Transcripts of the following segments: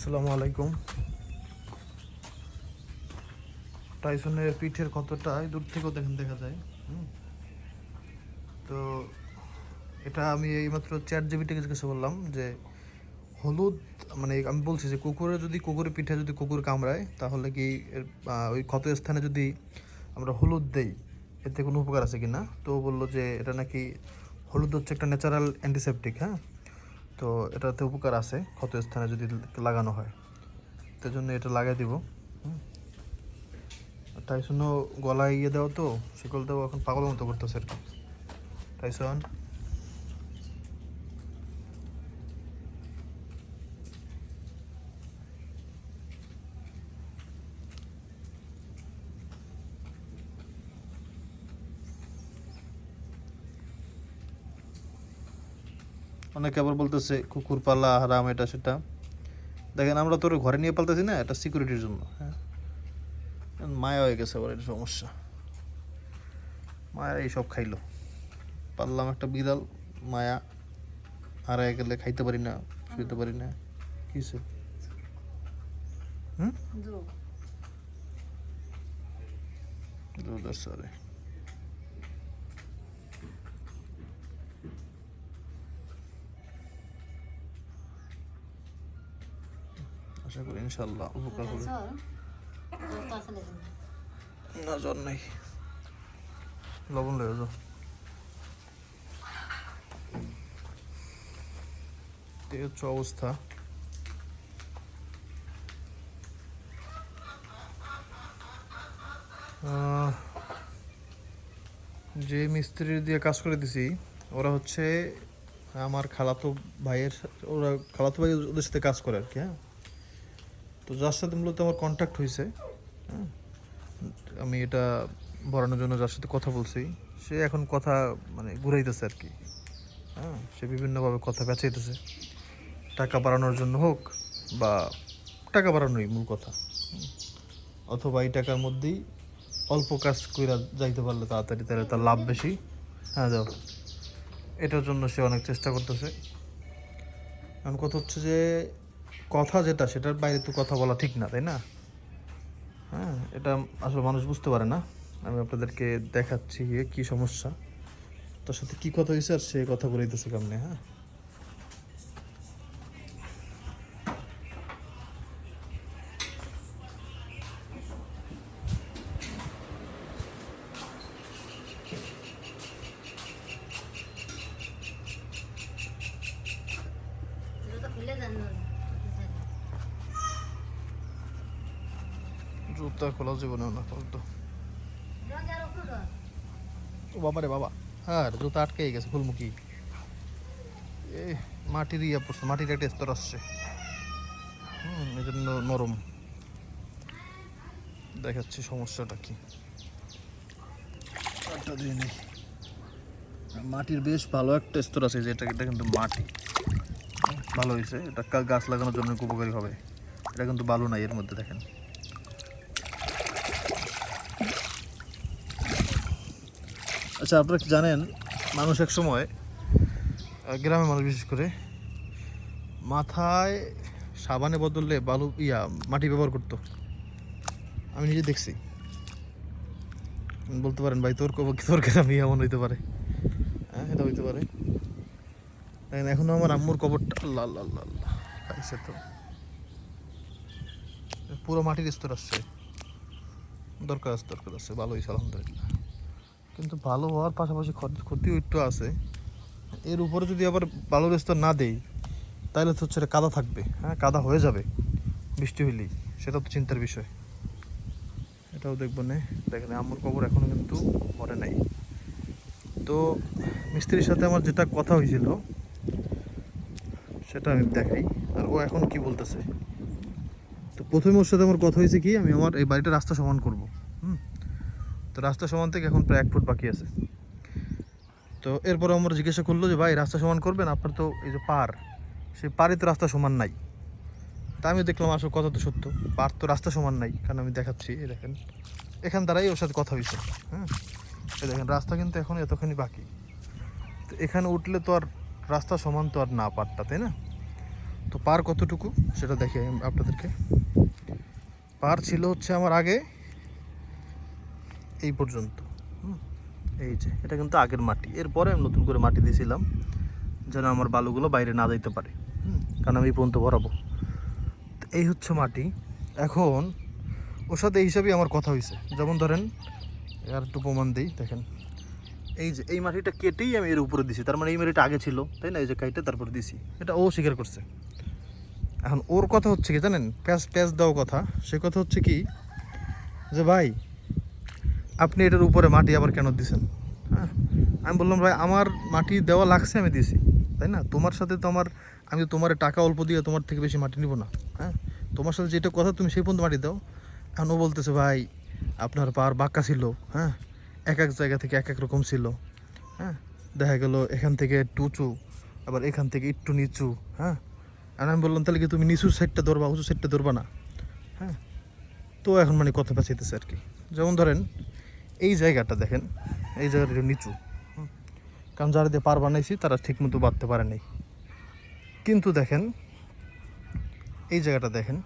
আসসালামু আলাইকুম। টাইসনের পিঠের কতটা? দূর থেকেও দেখেন, দেখা যায়। তো এটা আমি এইমাত্র চ্যাট জিবিটিকে জিজ্ঞাসা করলাম যে, হলুদ মানে আমি বলছি যে, কুকুরে যদি, কুকুরের পিঠে যদি কুকুর কামড়ায়, তাহলে কি ওই ক্ষত স্থানে যদি আমরা হলুদ দেই, এতে কোনো উপকার আছে কি না তো বলল যে, এটা নাকি হলুদ হচ্ছে একটা ন্যাচারাল অ্যান্টিসেপটিক হ্যাঁ? তো এটাতে উপকার আছে ক্ষত স্থানে যদি লাগানো হয় তো জন্য এটা লাগাই দিব। আর টাইসনও গলায় ইয়ে দেওয়া তো, শিকল দেওয়া এখন পাগলের মতো করতেছে আর কি টাইসন অনেকে আবার বলতেছে কুকুর পালা হারাম এটা সেটা। দেখেন আমরা তোর ঘরে নিয়ে পালতেছি না এটা সিকিউরিটির জন্য হ্যাঁ? মায়া হয়ে গেছে আবার এটা সমস্যা। মায়া এইসব খাইলো। পারলাম একটা বিড়াল মায়া। হারায় গেলে খাইতে পারি না শুইতে পারি না। কিছু হুম? সরে আশা করি ইনশাল্লাহ উপকার হবে দুধ না জ্বর নাই। লবণ লেগে যাও। এই হচ্ছে অবস্থা। যে মিস্ত্রি দিয়ে কাজ করে দিছি ওরা হচ্ছে আমার খালাতো ভাইয়ের ওরা খালাতো ভাই ওদের সাথে কাজ করে আর কি হ্যাঁ? তো যার সাথে মূলত আমার কন্ট্যাক্ট হয়েছে হ্যাঁ আমি এটা ভরানোর জন্য যার সাথে কথা বলছি, সে এখন কথা মানে ঘুরাইতেছে আর কি হ্যাঁ সে বিভিন্নভাবে কথা বেচাইতেছে। টাকা বাড়ানোর জন্য হোক বা টাকা বাড়ানোই মূল কথা অথবা এই টাকার মধ্যেই অল্প কাজ কইরা যাইতে পারলে তাড়াতাড়ি, তাহলে তার লাভ বেশি। হ্যাঁ যাও। এটার জন্য সে অনেক চেষ্টা করতেছে। কারণ কথা হচ্ছে যে কথা যেটা, সেটার বাইরে তো কথা বলা ঠিক না, তাই না? হ্যাঁ এটা আসলে মানুষ বুঝতে পারে না। আমি আপনাদেরকে দেখাচ্ছি কি সমস্যা। তার সাথে কি কথা হয়েছে আর সে কথা বলে দিতেছে কেমনে হ্যাঁ? জুতা খোলা জীবনে না তো ও বাবা রে বাবা। হ্যাঁ জুতা আটকে গেছে, ফুলমুখী। এ মাটির ইয়া পড়ছে, মাটির একটা স্তর আসছে। হুম, এই জন্য নরম। দেখাচ্ছি সমস্যাটা কি। একটা দিয়ে নেই। মাটির বেশ ভালো একটা স্তর আছে, যেটা এটা কিন্তু মাটি। ভালো হয়েছে, এটা গাছ লাগানোর জন্য উপকারী হবে। এটা কিন্তু বালু নাই এর মধ্যে, দেখেন। আচ্ছা আপনারা কি জানেন, মানুষ এক সময় গ্রামের মানুষ বিশেষ করে, মাথায় সাবানে বদলে বালু, ইয়া, মাটি ব্যবহার করতো। আমি নিজে দেখছি। বলতে পারেন, ভাই, তোর কব- তোর গ্রামে এমন হইতে পারে। হ্যাঁ এটা হইতে পারে। দেখেন, এখনও আমার আম্মুর কবরটা, আল্লাহ আল্লাহ আল্লাহ আল্লাহ খাইছে তো। পুরো মাটির স্তর আসছে। দরকার আছে দরকার আছে। ভালোই আলহামদুলিল্লাহ। কিন্তু ভালো হওয়ার পাশাপাশি ক্ষত- ক্ষতিও একটু আছে। এর উপরে যদি আবার বালুর স্তর না দেই, তাহলে তো হচ্ছে কাদা থাকবে হ্যাঁ? কাদা হয়ে যাবে বৃষ্টি হইলেই, সেটা তো চিন্তার বিষয়। এটাও দেখব না। দেখেন, আমার কবর এখনও কিন্তু মরে নাই। তো মিস্ত্রির সাথে আমার যেটা কথা হয়েছিল সেটা আমি দেখাই। আর ও এখন কি বলতেছে? তো প্রথমে ওর সাথে আমার কথা হয়েছে কি, আমি আমার এই বাড়িটা রাস্তা সমান করব। তো রাস্তা সমান থেকে এখন প্রায় এক ফুট বাকি আছে। তো এরপর আমরা জিজ্ঞাসা করল যে, ভাই, রাস্তা সমান করবেন? আপনার তো এই যে পার, সেই পারে তো রাস্তা সমান নাই। তা আমি দেখলাম, আসলে কথা তো সত্য, পার তো রাস্তা সমান নাই, কারণ আমি দেখাচ্ছি, এই দেখেন। এখান দ্বারাই ওর সাথে কথা হয়েছে হ্যাঁ দেখেন, রাস্তা কিন্তু এখন এতখানি বাকি। তো এখানে উঠলে তো আর রাস্তা সমান তো আর না পারটা, তাই না? তো পার কতটুকু, সেটা দেখে আপনাদেরকে। পার ছিল হচ্ছে আমার আগে এই পর্যন্ত হুম, এই যে এটা কিন্তু আগের মাটি। এরপরে আমি নতুন করে মাটি দিয়েছিলাম যেন আমার বালুগুলো বাইরে না যাইতে পারে কারণ আমি পর্যন্ত ভরাবো। এই হচ্ছে মাটি। এখন ওর সাথে এই হিসাবেই আমার কথা হয়েছে যেমন ধরেন আর একটু প্রমাণ দিই দেখেন। এই যে এই মাটিটা কেটেই আমি এর উপরে দিছি। তার মানে এই মাটিটা আগে ছিল তাই না? এই যে কাইটে তারপরে দিছি। এটা ও স্বীকার করছে। এখন ওর কথা হচ্ছে কি জানেন? প্যাঁচ প্যাঁচ দেওয়া কথা। সে কথা হচ্ছে কি? যে ভাই আপনি এটার উপরে মাটি আবার কেন দিছেন? হ্যাঁ? আমি বললাম, ভাই, আমার মাটি দেওয়া লাগছে, আমি দিছি তাই না? তোমার সাথে তো আমার, আমি তোমার টাকা অল্প দিয়ে তোমার থেকে বেশি মাটি নিব না হ্যাঁ? তোমার সাথে যেটা কথা, তুমি সেই পর্যন্ত মাটি দাও। এখন ও বলতেছে, ভাই, আপনার পার বাঁকা ছিল হ্যাঁ? এক এক জায়গা থেকে এক এক রকম ছিল হ্যাঁ? দেখা গেল এখান থেকে একটু উঁচু, আবার এখান থেকে একটু নিচু হ্যাঁ? আর আমি বললাম, তাহলে কি তুমি নিচু সাইডটা ধরবা, উঁচু সাইডটা ধরবা না? হ্যাঁ? তো এখন মানে কথা পেঁচাইতেছে আর কি। যেমন ধরেন এই জায়গাটা দেখেন, এই জায়গাটা একটু নিচু। কারণ যারা দিয়ে পার বানাইছি, তারা ঠিক মতো বাঁধতে পারে নাই। কিন্তু দেখেন, এই জায়গাটা দেখেন,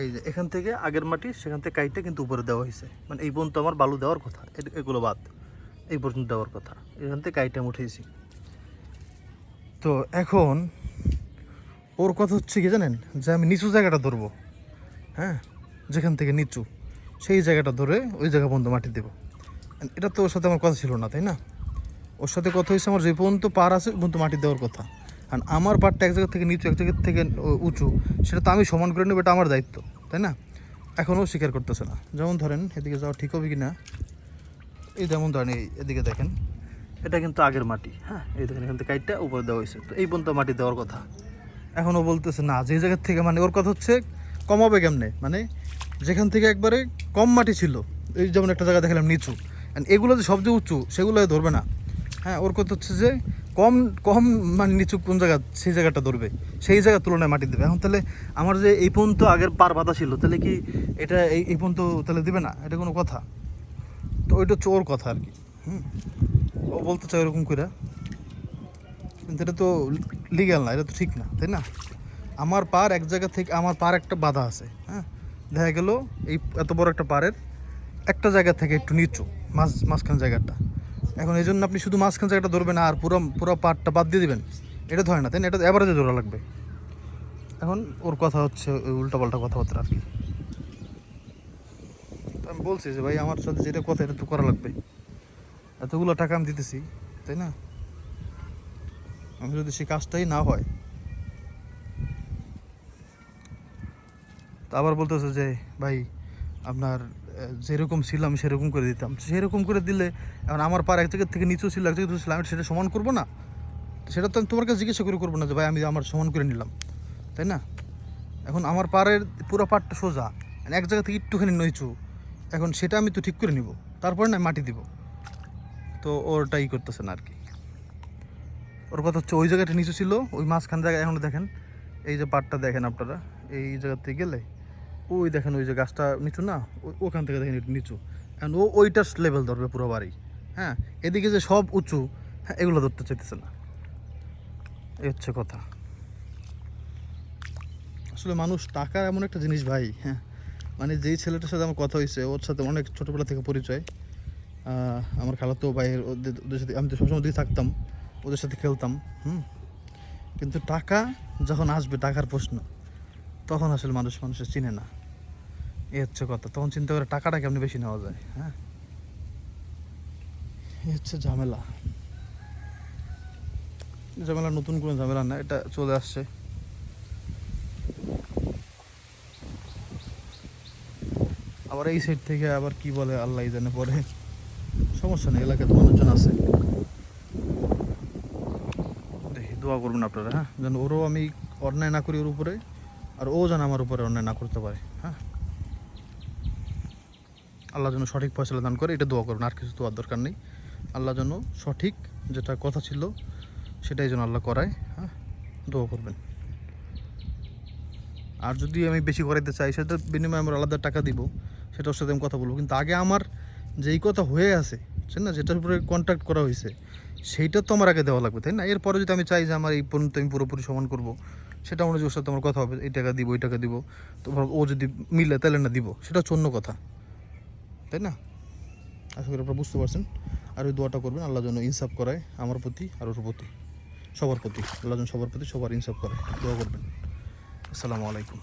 এই যে এখান থেকে আগের মাটি, সেখান থেকে কাইটে কিন্তু উপরে দেওয়া হয়েছে। মানে এই পর্যন্ত আমার বালু দেওয়ার কথা এগুলো বাদ। এই পর্যন্ত দেওয়ার কথা, এখান থেকে কাইটে উঠেছি তো এখন, ওর কথা হচ্ছে কি জানেন? যে আমি নিচু জায়গাটা ধরবো হ্যাঁ? যেখান থেকে নিচু। সেই জায়গাটা ধরে ওই জায়গা পর্যন্ত মাটি দেবো। এটা তো ওর সাথে আমার কথা ছিল না, তাই না? ওর সাথে কথা হয়েছে আমার যে পর্যন্ত পার আছে পর্যন্ত মাটি দেওয়ার কথা। কারণ আমার পারটা এক জায়গা থেকে নিচু, এক জায়গা থেকে উঁচু, সেটা তো আমি সমান করে নেব, এটা আমার দায়িত্ব, তাই না? এখনও স্বীকার করতেছে না। যেমন ধরেন, এদিকে যাওয়া ঠিক হবে কি না এই যেমন ধরেন, এই এদিকে দেখেন, এটা কিন্তু আগের মাটি হ্যাঁ? এই দেখেন, এখান থেকে কাইটটা উপরে দেওয়া হয়েছে, তো এই পর্যন্ত মাটি দেওয়ার কথা। এখনও বলতেছে, না, যে জায়গার থেকে মানে ওর কথা হচ্ছে, কমাবে কেমনে? মানে যেখান থেকে একবারে কম মাটি ছিল। এই যেমন একটা জায়গা দেখালাম নিচু। And এগুলো যে সবচেয়ে উঁচু, সেগুলো ধরবে না। হ্যাঁ ওর কথা হচ্ছে যে কম কম মানে নিচু কোন জায়গা, সেই জায়গাটা ধরবে। সেই জায়গার তুলনায় মাটি দেবে। এখন তাহলে আমার যে এই পর্যন্ত আগের পার বাঁধা ছিল, তাহলে কি এটা এই এই পর্যন্ত তাহলে দিবে না? এটা কোনো কথা? তো ওইটা হচ্ছে ওর কথা আর কি। হুম। ও বলতে চায় ওরকম করে কিন্তু এটা তো লিগ্যাল না, এটা তো ঠিক না, তাই না? আমার পার এক জায়গা থেকে, আমার পার একটা বাধা আছে হ্যাঁ? দেখা গেল এই এত বড় একটা পারের একটা জায়গা থেকে একটু নিচু, মাঝ মাঝখান জায়গাটা। এখন এই জন্য আপনি শুধু মাঝখান জায়গাটা ধরবেন আর পুরো পুরো পারটা বাদ দিয়ে দিবেন। এটা ধরে না, তাই না? এটা অ্যাভারেজে ধরা লাগবে। এখন ওর কথা হচ্ছে, ওই উল্টাপাল্টা কথাবার্তা আর কি। আমি বলছি যে, ভাই, আমার সাথে যেটা কথা, এটা তো করা লাগবে। এতগুলো টাকা আমি দিতেছি, তাই না? আমি যদি সেই কাজটাই না হয় তা আবার বলতেছে যে, ভাই, আপনার যেরকম ছিল আমি সেরকম করে দিতাম। সেরকম করে দিলে, এখন আমার পার এক জায়গা থেকে নিচু ছিল, এক জায়গা থেকে উঁচু আমি সেটা সমান করব না? সেটা তো আমি তোমার কাছে জিজ্ঞাসা করে করব না যে, ভাই, আমি আমার সমান করে নিলাম। তাই না? এখন আমার পাড়ের পুরো পাড়টা সোজা আর এক জায়গা থেকে একটুখানি নইচু, এখন সেটা আমি তো ঠিক করে নিব, তারপরে না মাটি দিব। তো ওরটাই করতেছে না আর কি। ওর কথা হচ্ছে ওই জায়গাটা নিচু ছিল, ওই মাঝখান জায়গায়, এখন দেখেন, এই যে পাটটা দেখেন আপনারা, এই জায়গাতে গেলে ওই দেখেন ওই যে গাছটা নিচু না ওখান থেকে দেখেন নিচু। এখন ও ওইটার লেভেল ধরবে পুরো বাড়ি। হ্যাঁ এদিকে যে সব উঁচু হ্যাঁ এগুলো ধরতে চাইতেছে না। এই হচ্ছে কথা। আসলে মানুষ টাকা এমন একটা জিনিস ভাই হ্যাঁ। মানে যেই ছেলেটার সাথে আমার কথা হয়েছে, ওর সাথে অনেক ছোটোবেলা থেকে পরিচয়। আমার খালাতো ভাইয়ের ওদের ওদের সাথে, আমি তো সবসময় ওদিকে থাকতাম, ওদের সাথে খেলতাম, হুম। কিন্তু টাকা যখন আসবে, টাকার প্রশ্ন। তখন আসলে মানুষ মানুষের চিনে না। এই হচ্ছে কথা। তখন চিন্তা করে টাকাটা কেমনি বেশি নেওয়া যায় হ্যাঁ? এই হচ্ছে ঝামেলা। ঝামেলা, নতুন কোনো ঝামেলা না, এটা চলে আসছে। আবার এই সাইড থেকে আবার কি বলে, আল্লাহ জানে পরে। সমস্যা নেই এলাকাতে মানুষজন আছে। দেখি, দোয়া করবেন আপনারা হ্যাঁ? যেন ওরও আমি অন্যায় না করি ওর উপরে। আর ও যেন আমার উপরে অন্যায় না করতে পারে হ্যাঁ? আল্লাহ যেন সঠিক ফয়সলা দান করে, এটা দোয়া করবেন আর কিছু দোয়ার দরকার নেই। আল্লাহ যেন সঠিক যেটা কথা ছিল, সেটাই যেন আল্লাহ করায় হ্যাঁ? দোয়া করবেন। আর যদি আমি বেশি করাইতে চাই সেটা বিনিময়ে আমরা আলাদা টাকা দিব সেটার সাথে আমি কথা বলব। কিন্তু আগে আমার যেই কথা হয়ে আছে, বুঝছেন না? যেটার উপরে কন্ট্যাক্ট করা হয়েছে সেইটা তো আমার আগে দেওয়া লাগবে, তাই না? এরপরে যদি আমি চাই যে আমার এই পর্যন্ত আমি পুরোপুরি সমান করব, সেটা অনুযায়ী ওর সাথে আমার কথা হবে, এই টাকা দিব, ওই টাকা দিব, তো ধরো ও যদি মিলে তাহলে না দিব, সেটা হচ্ছে অন্য কথা, তাই না? আশা করি আপনারা বুঝতে পারছেন। আর ওই দোয়াটা করবেন, আল্লাহ যেন ইনসাফ করায় আমার প্রতি আর ওর প্রতি, সবার প্রতি, আল্লাহ যেন সবার প্রতি সবার ইনসাফ করে দোয়া করবেন। আসসালামু আলাইকুম।